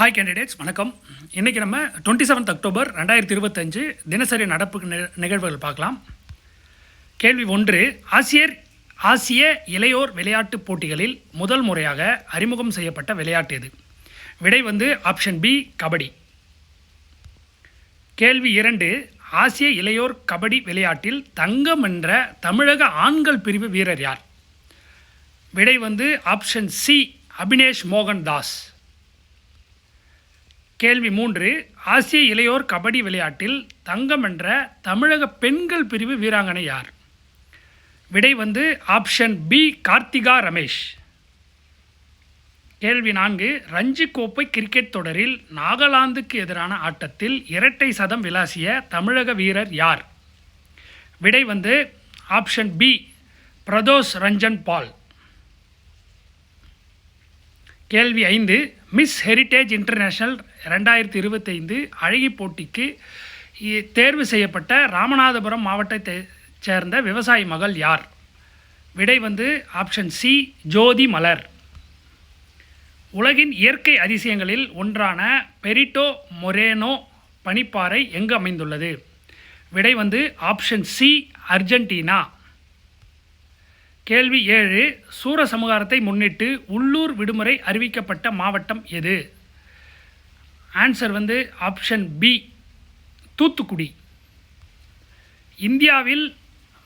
Hi candidates வணக்கம். இன்றைக்கி நம்ம டுவெண்ட்டி செவன்த் அக்டோபர் ரெண்டாயிரத்தி இருபத்தஞ்சு தினசரி நடப்பு நி- நிகழ்வுகள் பார்க்கலாம். கேள்வி ஒன்று ஆசியர் ஆசிய இளையோர் விளையாட்டுப் போட்டிகளில் முதல் முறையாக அறிமுகம் செய்யப்பட்ட விளையாட்டு எது? விடை வந்து ஆப்ஷன் பி கபடி. கேள்வி இரண்டு ஆசிய இளையோர் கபடி விளையாட்டில் தங்கம் என்ற தமிழக ஆண்கள் பிரிவு வீரர் யார்? விடை வந்து ஆப்ஷன் சி அபினேஷ் மோகன் தாஸ் கேள்வி மூன்று ஆசிய இளையோர் கபடி விளையாட்டில் தங்கம் என்ற தமிழக பெண்கள் பிரிவு வீராங்கனை யார்? விடை வந்து ஆப்ஷன் பி கார்த்திகா ரமேஷ். கேள்வி நான்கு ரஞ்சி கோப்பை கிரிக்கெட் தொடரில் நாகாலாந்துக்கு எதிரான ஆட்டத்தில் இரட்டை சதம் விளாசிய தமிழக வீரர் யார்? விடை வந்து ஆப்ஷன் பி பிரதோஷ் ரஞ்சன் பால். கேள்வி ஐந்து மிஸ் ஹெரிட்டேஜ் இன்டர்நேஷ்னல் ரெண்டாயிரத்தி இருபத்தைந்து அழகி போட்டிக்கு தேர்வு செய்யப்பட்ட ராமநாதபுரம் மாவட்டத்தை சேர்ந்த விவசாயி மகள் யார்? விடை வந்து ஆப்ஷன் சி ஜோதி மலர். உலகின் இயற்கை அதிசயங்களில் ஒன்றான பெரிட்டோ மொரேனோ பனிப்பாறை எங்கு அமைந்துள்ளது? விடை வந்து ஆப்ஷன் சி அர்ஜென்டினா. கேள்வி ஏழு சூரசமகாரத்தை முன்னிட்டு உள்ளூர் விடுமுறை அறிவிக்கப்பட்ட மாவட்டம் எது? ஆன்சர் வந்து ஆப்ஷன் பி தூத்துக்குடி. இந்தியாவில்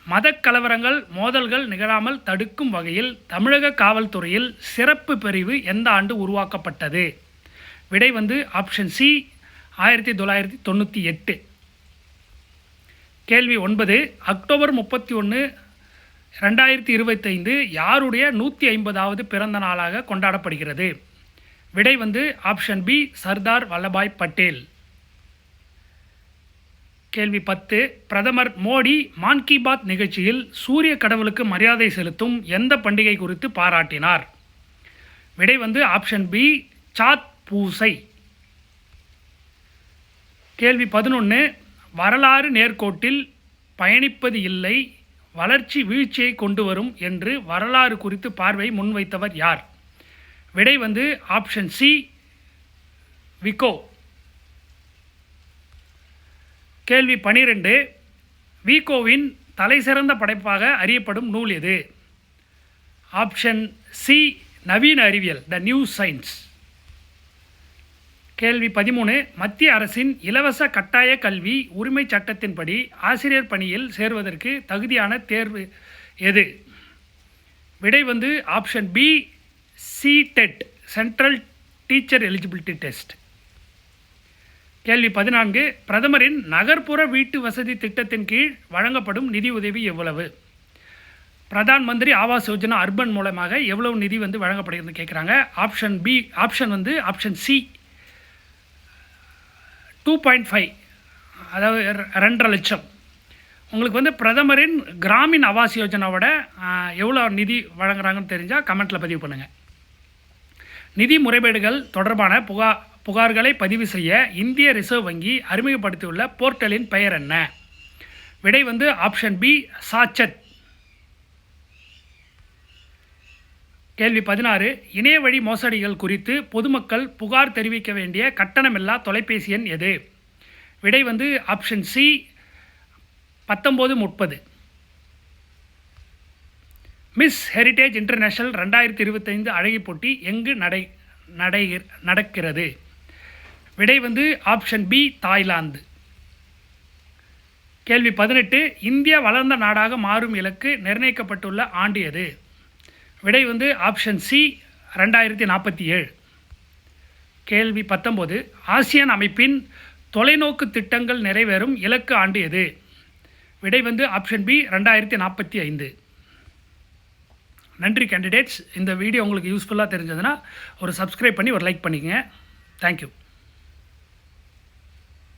மதக்கலவரங்கள் மோதல்கள் நிகழாமல் தடுக்கும் வகையில் தமிழக காவல்துறையில் சிறப்பு பிரிவு எந்த ஆண்டு உருவாக்கப்பட்டது? விடை வந்து ஆப்ஷன் சி ஆயிரத்தி தொள்ளாயிரத்தி தொண்ணூற்றி எட்டு. கேள்வி ஒன்பது அக்டோபர் முப்பத்தி ஒன்று ரெண்டாயிரத்தி இருபத்தைந்து யாருடைய நூற்றி ஐம்பதாவது பிறந்த நாளாக கொண்டாடப்படுகிறது? விடை வந்து ஆப்ஷன் பி சர்தார் வல்லபாய் பட்டேல். கேள்வி பத்து பிரதமர் மோடி மான் கி பாத் நிகழ்ச்சியில் சூரிய கடவுளுக்கு மரியாதை செலுத்தும் எந்த பண்டிகை குறித்து பாராட்டினார்? விடை வந்து ஆப்ஷன் பி சாத் பூசை. கேள்வி பதினொன்று வரலாறு நேர்கோட்டில் பயணிப்பது இல்லை வளர்ச்சி வீழ்ச்சியை கொண்டு வரும் என்று வரலாறு குறித்து பார்வை முன்வைத்தவர் யார்? விடை வந்து ஆப்ஷன் சி விகோ கேள்வி பனிரெண்டு. விகோவின் தலைசிறந்த படைப்பாக அறியப்படும் நூல் எது? ஆப்ஷன் சி நவீன அறிவியல் த நியூ சயின்ஸ். கேள்வி பதிமூணு மத்திய அரசின் இலவச கட்டாய கல்வி உரிமை சட்டத்தின்படி ஆசிரியர் பணியில் சேர்வதற்கு தகுதியான தேர்வு எது? விடை வந்து option B C TET central teacher eligibility test கேள்வி பதினான்கு பிரதமரின் நகர்ப்புற வீட்டு வசதி திட்டத்தின் கீழ் வழங்கப்படும் நிதி உதவி எவ்வளவு? பிரதான் மந்திரி ஆவாஸ் யோஜனா அர்பன் மூலமாக எவ்வளவு நிதி வந்து வழங்கப்படுகிறது கேட்குறாங்க ஆப்ஷன் பி ஆப்ஷன் வந்து option C two point five அதாவது ரெண்டரை லட்சம். உங்களுக்கு வந்து பிரதமரின் கிராமின் ஆவாஸ் யோஜனாவோட எவ்வளோ நிதி வழங்குறாங்கன்னு தெரிஞ்சால் கமெண்ட்டில் பதிவு பண்ணுங்கள் நிதி முறைகேடுகள் தொடர்பான புகா புகார்களை பதிவு செய்ய இந்திய ரிசர்வ் வங்கி அறிமுகப்படுத்தியுள்ள போர்ட்டலின் பெயர் என்ன? விடை வந்து ஆப்ஷன் பி சாச்சத். கேள்வி பதினாறு இணைய வழி மோசடிகள் குறித்து பொதுமக்கள் புகார் தெரிவிக்க வேண்டிய கட்டணமில்லா தொலைபேசி எண் எது? விடை வந்து ஆப்ஷன் சி பத்தொம்போது முப்பது. மிஸ் ஹெரிட்டேஜ் இன்டர்நேஷனல் ரெண்டாயிரத்தி இருபத்தைந்து அழகி போட்டி எங்கு நடை நடை நடக்கிறது? விடை வந்து ஆப்ஷன் பி தாய்லாந்து. கேள்வி பதினெட்டு இந்தியா வளர்ந்த நாடாக மாறும் இலக்கு நிர்ணயிக்கப்பட்டுள்ள ஆண்டு எது? விடை வந்து ஆப்ஷன் சி ரெண்டாயிரத்தி நாற்பத்தி ஏழு. கேள்வி பத்தொம்போது ஆசியான் அமைப்பின் தொலைநோக்கு திட்டங்கள் நிறைவேறும் இலக்கு ஆண்டு எது? விடை வந்து ஆப்ஷன் பி ரெண்டாயிரத்தி நாற்பத்தி ஐந்து. நன்றி கேண்டிடேட்ஸ் இந்த வீடியோ உங்களுக்கு யூஸ்ஃபுல்லாக தெரிஞ்சதுன்னா ஒரு சப்ஸ்கிரைப் பண்ணி ஒரு லைக் பண்ணிக்கங்க. தேங்க்யூ